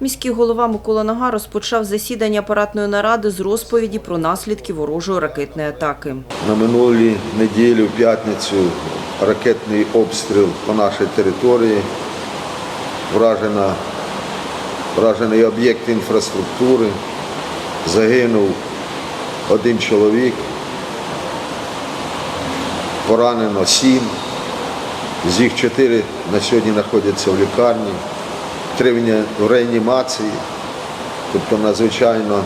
Міський голова Микола Нага розпочав засідання апаратної наради з розповіді про наслідки ворожої ракетної атаки. На минулій неділі, в п'ятницю, ракетний обстріл по нашій території, вражена, вражений об'єкт інфраструктури, загинув один чоловік, поранено сім, з їх чотири на сьогодні знаходяться в лікарні, три в реанімації, тобто надзвичайно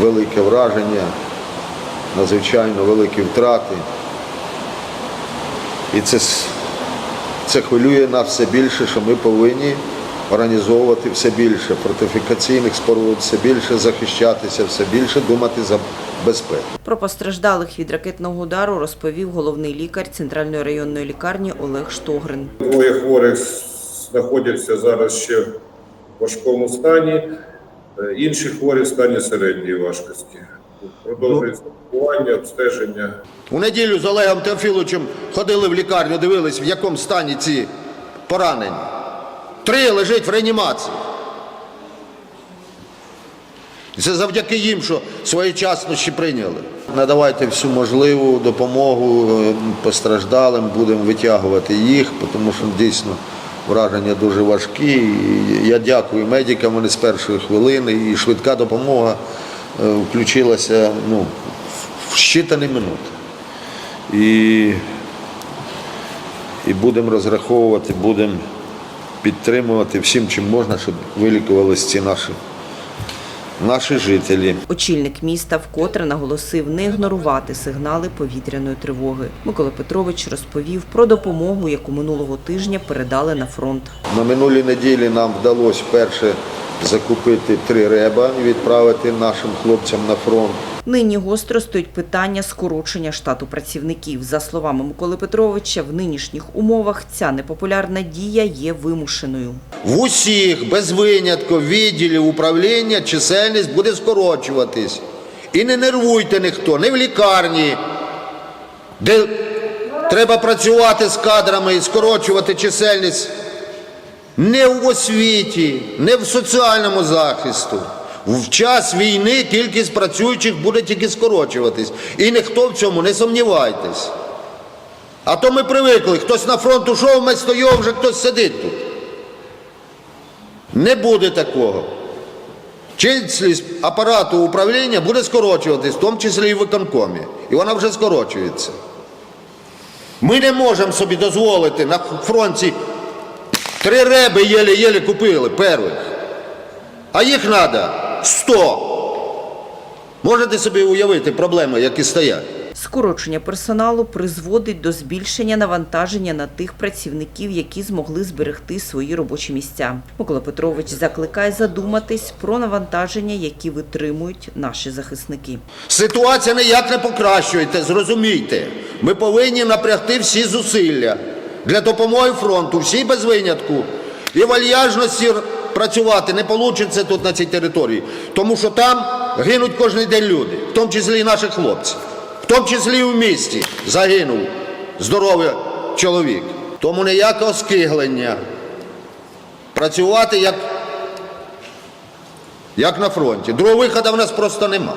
велике враження надзвичайно великі втрати. І це, це хвилює нас все більше, що ми повинні організовувати все більше фортифікаційних споруд, все більше захищатися, все більше думати за безпеку. Про постраждалих від ракетного удару розповів головний лікар Центральної районної лікарні Олег Штогрин. Двоє хворих знаходяться зараз ще в важкому стані, е, інші хворі в стані середньої важкості. Продовжується лікування, обстеження. У неділю з Олегом Теофіловичем ходили в лікарню, дивились, в якому стані ці поранені. Три лежить в реанімації. Це завдяки їм, що своєчасно ще прийняли. Надавайте всю можливу допомогу е, постраждалим, будемо витягувати їх, тому що дійсно враження дуже важкі. Я дякую медикам, вони з першої хвилини, і швидка допомога е, включилася ну, в щитані минути. І, і будемо розраховувати, будемо підтримувати всім, чим можна, щоб вилікувалися ці наші, наші жителі. Очільник міста вкотре наголосив не ігнорувати сигнали повітряної тривоги. Микола Петрович розповів про допомогу, яку минулого тижня передали на фронт. На минулій неділі нам вдалося вперше закупити три реба і відправити нашим хлопцям на фронт. Нині гостро стоїть питання скорочення штату працівників. За словами Миколи Петровича, в нинішніх умовах ця непопулярна дія є вимушеною. В усіх без винятку відділів управління чисельність буде скорочуватись. І не нервуйте ніхто, не в лікарні, де треба працювати з кадрами і скорочувати чисельність. Не в освіті, не в соціальному захисту. В час війни кількість працюючих буде тільки скорочуватись. І ніхто в цьому не сумнівайтесь. А то ми привикли, хтось на фронт ушов, ми стоїмо, вже хтось сидить тут. Не буде такого. Чисельність апарату управління буде скорочуватись, в тому числі і в виконкомі. І вона вже скорочується. Ми не можемо собі дозволити на фронті три реби єлі-єлі купили первих. А їх треба 100. Можете собі уявити проблеми, які стоять. Скорочення персоналу призводить до збільшення навантаження на тих працівників, які змогли зберегти свої робочі місця. Микола Петрович закликає задуматись про навантаження, які витримують наші захисники. Ситуація ніяк не покращується, зрозумійте. Ми повинні напрягти всі зусилля для допомоги фронту, всі без винятку. І вальяжності працювати не вийде тут на цій території, тому що там гинуть кожен день люди, в тому числі і наші хлопці, в тому числі і в місті загинув здоровий чоловік. Тому ніякого скиглення. Працювати як, як на фронті. Другого виходу в нас просто нема.